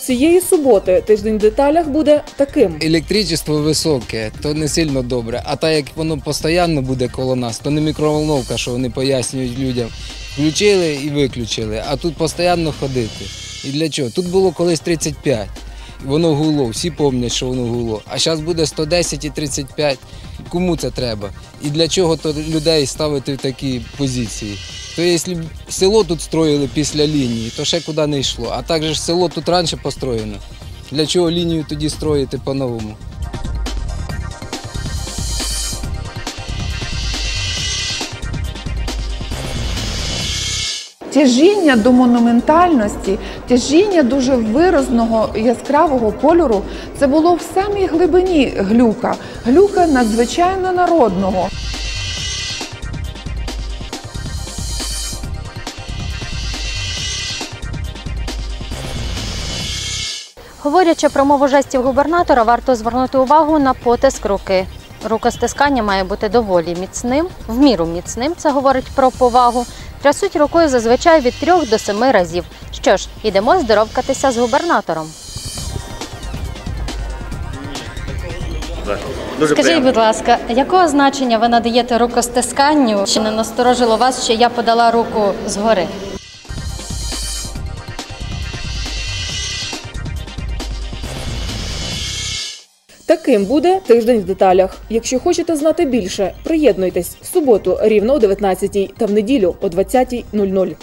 цієї суботи тиждень в деталях буде таким. Електричество високе, то не сильно добре. А так як воно постійно буде коло нас, то не мікроволновка, що вони пояснюють людям. Включили і виключили, а тут постійно ходити. І для чого? Тут було колись 35. Воно гуло, всі пам'ятають, що воно гуло. А зараз буде 110 і 35. Кому це треба? І для чого то людей ставити в такі позиції? То якщо село тут строїли після лінії, то ще куди не йшло. А так же ж село тут раніше построєно. Для чого лінію тоді строїти по-новому? Тяжіння до монументальності, тяжіння дуже виразного яскравого кольору це було в самій глибині глюка, глюка надзвичайно народного. Говорячи про мову жестів губернатора, варто звернути увагу на потиск руки. Рукостискання має бути доволі міцним, в міру міцним. Це говорить про повагу. Трясуть рукою зазвичай від трьох до семи разів. Що ж, ідемо здоровкатися з губернатором. Дуже Скажіть, приємно. будь ласка, якого значення ви надаєте рукостисканню? Чи не насторожило вас, що я подала руку згори? Таким буде тиждень в деталях. Якщо хочете знати більше, приєднуйтесь в суботу рівно о 19 та в неділю о 20.00.